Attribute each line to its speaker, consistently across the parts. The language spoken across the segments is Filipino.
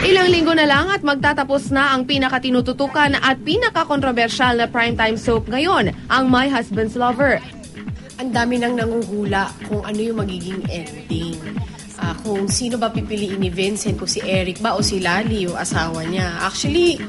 Speaker 1: Ilang linggo na lang at magtatapos na ang pinakatinututukan at pinakakontrobersyal na primetime soap ngayon, ang My Husband's Lover.
Speaker 2: ang dami nang nanguhula kung ano yung magiging ending. Ah, kung sino ba pipiliin ni Vincent, kung si Eric ba o si Lali, yung asawa niya. Actually,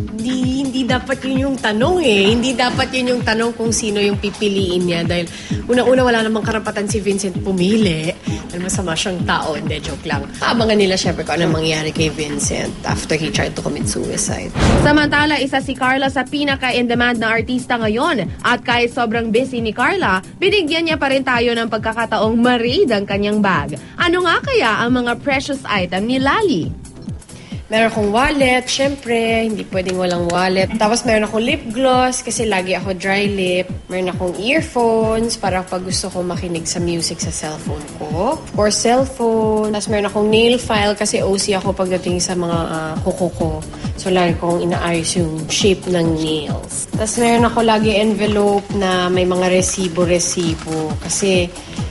Speaker 2: hindi, hindi dapat yun yung tanong eh. Hindi dapat yun yung tanong kung sino yung pipiliin niya. Dahil una-una wala namang karapatan si Vincent pumili. Dahil masama siyang tao. Hindi, joke lang. Abangan nila syempre kung ano mangyari kay Vincent after he tried to commit suicide.
Speaker 1: Samantala, isa si Carla sa pinaka-in-demand na artista ngayon. At kahit sobrang busy ni Carla, binigyan niya pa rin tayo ng pagkakataong marid ang kanyang bag. Ano nga kaya ang mga precious item ni Lali?
Speaker 2: Meron akong wallet, syempre, hindi pwedeng walang wallet. Tapos meron akong lip gloss kasi lagi ako dry lip. Meron akong earphones para pag gusto ko makinig sa music sa cellphone ko. Of course, cellphone. Tapos meron akong nail file kasi OC ako pagdating sa mga ah, kuko ko. So lagi kong inaayos yung shape ng nails. Tapos meron ako lagi envelope na may mga resibo-resibo kasi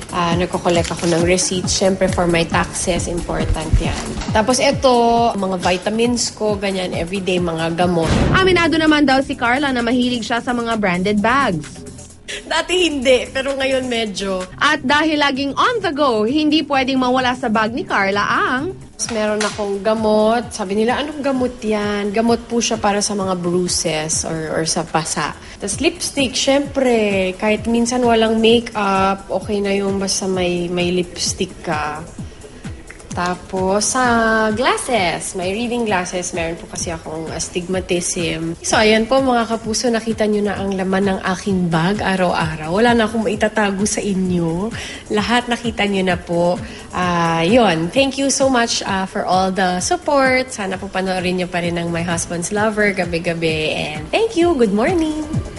Speaker 2: Ah, nagko-collect ako ng receipts. Siyempre, for my taxes, important yan. Tapos ito, mga vitamins ko, ganyan, everyday, mga gamot.
Speaker 1: Aminado naman daw si Carla na mahilig siya sa mga branded bags.
Speaker 2: Dati hindi, pero ngayon medyo.
Speaker 1: At dahil laging on the go, hindi pwedeng mawala sa bag ni Carla ang
Speaker 2: meron akong gamot. Sabi nila, anong gamot yan? Gamot po siya para sa mga bruises or, or sa pasa. Tapos lipstick, syempre, kahit minsan walang makeup, okay na yung basta may, may lipstick ka. Tapos, sa glasses, may reading glasses, meron po kasi akong astigmatism. So, ayan po mga kapuso, nakita nyo na ang laman ng aking bag araw-araw. Wala na akong maitatago sa inyo. Lahat nakita nyo na po. Ah, yun, thank you so much ah, for all the support. Sana po panoorin nyo pa rin ang My Husband's Lover gabi-gabi. And thank you, good morning!